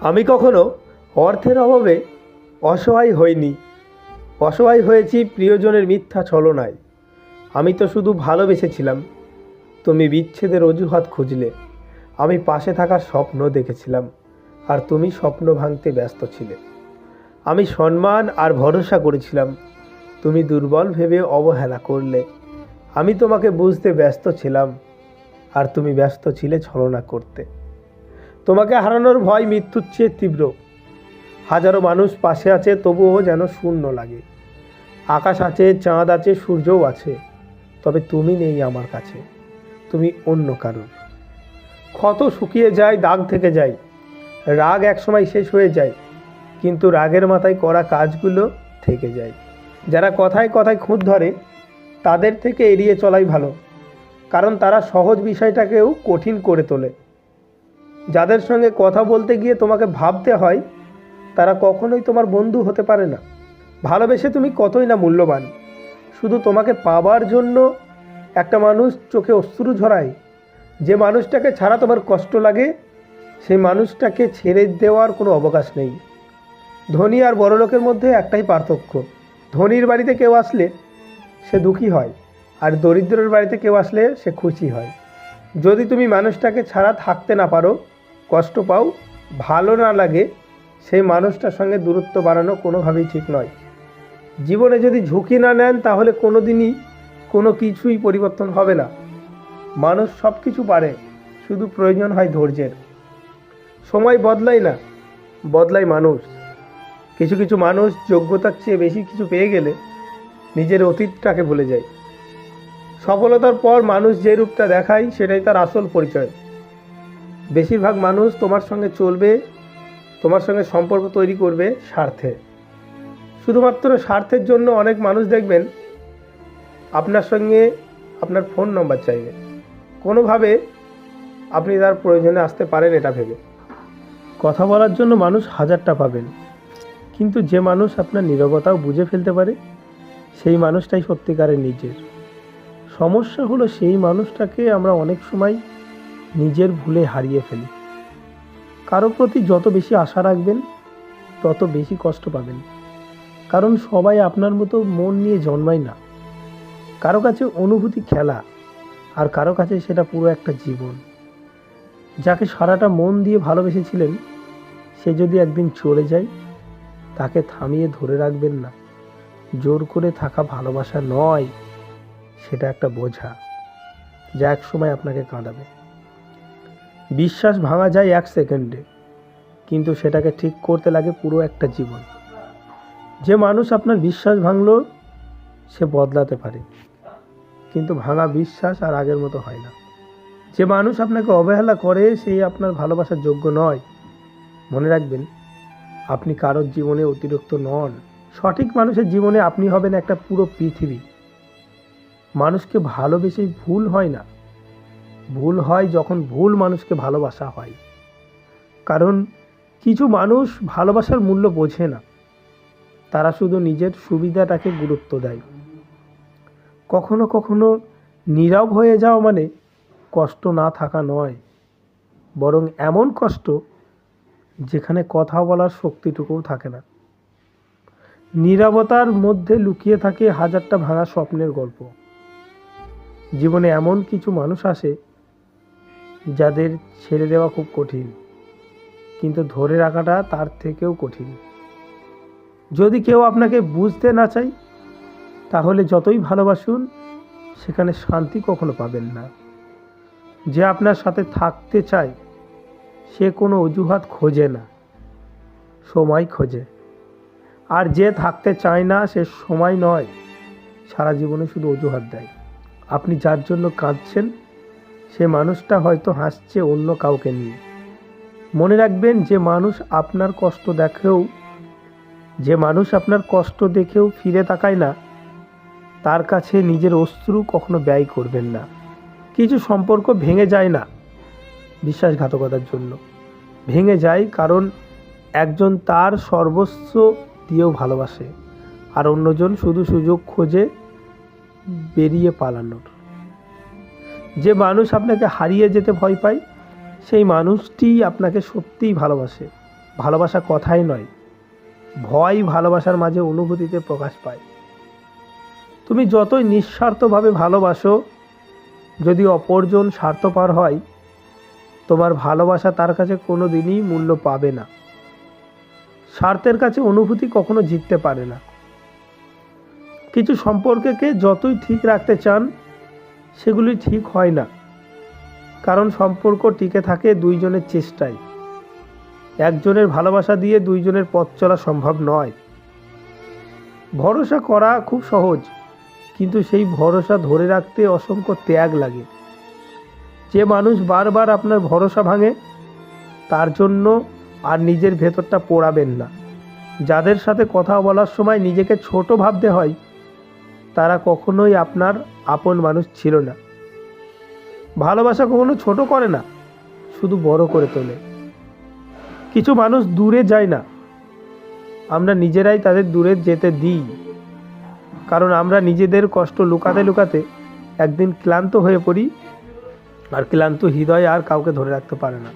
আমি কখনো অর্থের অভাবে অসহায় হইনি। অসহায় হয়েছি প্রিয়জনের মিথ্যা ছলনায়। আমি তো শুধু ভালোবেসেছিলাম। তুমি বিচ্ছেদের অজুহাত খুঁজলে। আমি পাশে থাকার স্বপ্ন দেখেছিলাম। আর তুমি স্বপ্ন ভাঙতে ব্যস্ত ছিলে। আমি সম্মান আর ভরসা করেছিলাম। তুমি দুর্বল ভেবে অবহেলা করলে। আমি তোমাকে বুঝতে ব্যস্ত ছিলাম। আর তুমি ব্যস্ত ছিলে ছলনা করতে। তোমাকে হারানোর ভয় মৃত্যুর চেয়ে তীব্র। হাজারো মানুষ পাশে আছে, তবুও যেন শূন্য লাগে। আকাশ আছে, চাঁদ আছে, সূর্যও আছে। তবে তুমি নেই আমার কাছে। তুমি অন্য কারোর। ক্ষত শুকিয়ে যায়, দাগ থেকে যায়। রাগ একসময় শেষ হয়ে যায়, কিন্তু রাগের মাথায় করা কাজগুলো থেকে যায়। যারা কথায় কথায় খুঁত ধরে, তাদের থেকে এড়িয়ে চলাই ভালো, কারণ তারা সহজ বিষয়টাকেও কঠিন করে তোলে। যাদের সঙ্গে কথা বলতে গিয়ে তোমাকে ভাবতে হয়, তারা কখনোই তোমার বন্ধু হতে পারে না। ভালোবেসে তুমি কতই না মূল্যবান। শুধু তোমাকে পাবার জন্য একটা মানুষ চোখে অশ্রু ঝরায়। যে মানুষটাকে ছাড়া তোমার কষ্ট লাগে, সেই মানুষটাকে ছেড়ে দেওয়ার কোনো অবকাশ নেই। ধনী আর বড়লোকের মধ্যে একটাই পার্থক্য। ধনীর বাড়িতে কেউ আসলে সে দুঃখী হয়, আর দরিদ্রের বাড়িতে কেউ আসলে সে খুশি হয়। যদি তুমি মানুষটাকে ছাড়া থাকতে না পারো কষ্ট পাও, ভালো না লাগে, সেই মানুষটার সঙ্গে দূরত্ব বাড়ানো কোনোভাবেই ঠিক নয়। জীবনে যদি ঝুঁকি না নেন, তাহলে কোনো দিনই কোনো কিছুই পরিবর্তন হবে না। মানুষ সব কিছু পারে, শুধু প্রয়োজন হয় ধৈর্যের। সময় বদলায় না, বদলায় মানুষ। কিছু কিছু মানুষ যোগ্যতার চেয়ে বেশি কিছু পেয়ে গেলে নিজের অতীতটাকে ভুলে যায়। সফলতার পর মানুষ যে রূপটা দেখায়, সেটাই তার আসল পরিচয়। বেশিরভাগ মানুষ তোমার সঙ্গে চলবে, তোমার সঙ্গে সম্পর্ক তৈরি করবে স্বার্থে। শুধুমাত্র স্বার্থের জন্য অনেক মানুষ দেখবেন আপনার সঙ্গে আপনার ফোন নম্বর চাইবে। কোনোভাবে আপনি তার প্রয়োজনে আসতে পারেন এটা ভেবে। কথা বলার জন্য মানুষ হাজারটা পাবেন, কিন্তু যে মানুষ আপনার নীরবতাও বুঝে ফেলতে পারে, সেই মানুষটাই সত্যিকারের নিজের। সমস্যা হলো সেই মানুষটাকে আমরা অনেক সময় নিজের ভুলে হারিয়ে ফেলি। কারও প্রতি যত বেশি আশা রাখবেন, তত বেশি কষ্ট পাবেন। কারণ সবাই আপনার মতো মন নিয়ে জন্মায় না। কারও কাছে অনুভূতি খেলা, আর কারও কাছে সেটা পুরো একটা জীবন। যাকে সারাটা মন দিয়ে ভালোবেসেছিলেন, সে যদি একদিন চলে যায়, তাকে থামিয়ে ধরে রাখবেন না। জোর করে থাকা ভালোবাসা নয়, সেটা একটা বোঝা, যা এক সময় আপনাকে কাঁদাবে। বিশ্বাস ভাঙা যায় এক সেকেন্ডে, কিন্তু সেটাকে ঠিক করতে লাগে পুরো একটা জীবন। যে মানুষ আপনার বিশ্বাস ভাঙলো, সে বদলাতে পারে। কিন্তু ভাঙা বিশ্বাস আর আগের মতো হয় না। যে মানুষ আপনাকে অবহেলা করে সেই আপনার ভালোবাসার যোগ্য নয়। মনে রাখবেন, আপনি কারোর জীবনে অতিরিক্ত নন। সঠিক মানুষের জীবনে আপনি হবেন একটা পুরো পৃথিবী। মানুষকে ভালোবেসে ভুল হয় না। ভুল হয় যখন ভুল মানুষকে ভালোবাসা হয়। কারণ কিছু মানুষ ভালোবাসার মূল্য বোঝে না। তারা শুধু নিজের সুবিধাটাকে গুরুত্ব দেয়। কখনো কখনো নীরব হয়ে যাওয়া মানে কষ্ট না থাকা নয়। বরং এমন কষ্ট যেখানে কথা বলার শক্তিটুকুও থাকে না। নীরবতার মধ্যে লুকিয়ে থাকে হাজারটা ভাঙা স্বপ্নের গল্প। জীবনে এমন কিছু মানুষ আসে যাদের ছেড়ে দেওয়া খুব কঠিন, কিন্তু ধরে রাখাটা তার থেকেও কঠিন। যদি কেউ আপনাকে বুঝতে না চায়, তাহলে যতই ভালোবাসুন, সেখানে শান্তি কখনো পাবেন না। যে আপনার সাথে থাকতে চায়, সে কোনো অজুহাত খোঁজে না, সময় খোঁজে। আর যে থাকতে চায় না, সে সময় নয়, সারা জীবনে শুধু অজুহাত দেয়। আপনি যার জন্য কাঁদছেন সে মানুষটা হয়তো হাসছে অন্য কাউকে নিয়ে। মনে রাখবেন, যে মানুষ আপনার কষ্ট দেখেও, যে মানুষ আপনার কষ্ট দেখেও ফিরে তাকায় না, তার কাছে নিজের অশ্রু কখনো ব্যয় করবেন না। কিছু সম্পর্ক ভেঙে যায় না বিশ্বাসঘাতকতার জন্য। ভেঙে যায় কারণ একজন তার সর্বস্ব দিয়েও ভালোবাসে, আর অন্যজন শুধু সুযোগ খোঁজে বেরিয়ে পালানোর। যে মানুষ আপনাকে হারিয়ে যেতে ভয় পায়, সেই মানুষটিই আপনাকে সত্যিই ভালোবাসে। ভালোবাসা কথাই নয়, ভয় ভালোবাসার মাঝে অনুভূতিতে প্রকাশ পায়। তুমি যতই নিঃস্বার্থভাবে ভালোবাসো, যদি অপরজন স্বার্থপর হয়, তোমার ভালোবাসা তার কাছে কোনো দিনই মূল্য পাবে না। স্বার্থের কাছে অনুভূতি কখনো জিততে পারে না। কিছু সম্পর্ককে যতই ঠিক রাখতে চান সেগুলি ঠিক হয় না। কারণ সম্পর্ক টিকে থাকে দুইজনের চেষ্টায়। একজনের ভালোবাসা দিয়ে দুইজনের পথ চলা সম্ভব নয়। ভরসা করা খুব সহজ, কিন্তু সেই ভরসা ধরে রাখতে অসংখ্য ত্যাগ লাগে। যে মানুষ বারবার আপনার ভরসা ভাঙে, তার জন্য আর নিজের ভেতরটা পোড়াবেন না। যাদের সাথে কথা বলার সময় নিজেকে ছোট ভাবতে হয় তারা কখনোই আপনার আপন মানুষ ছিল না। ভালোবাসা কখনো ছোট করে না, শুধু বড় করে তোলে। কিছু মানুষ দূরে যায় না। আমরা নিজেরাই তাদের দূরে যেতে দিই। কারণ আমরা নিজেদের কষ্ট লুকাতে লুকাতে একদিন ক্লান্ত হয়ে পড়ি, আর ক্লান্ত হৃদয় আর কাউকে ধরে রাখতে পারে না।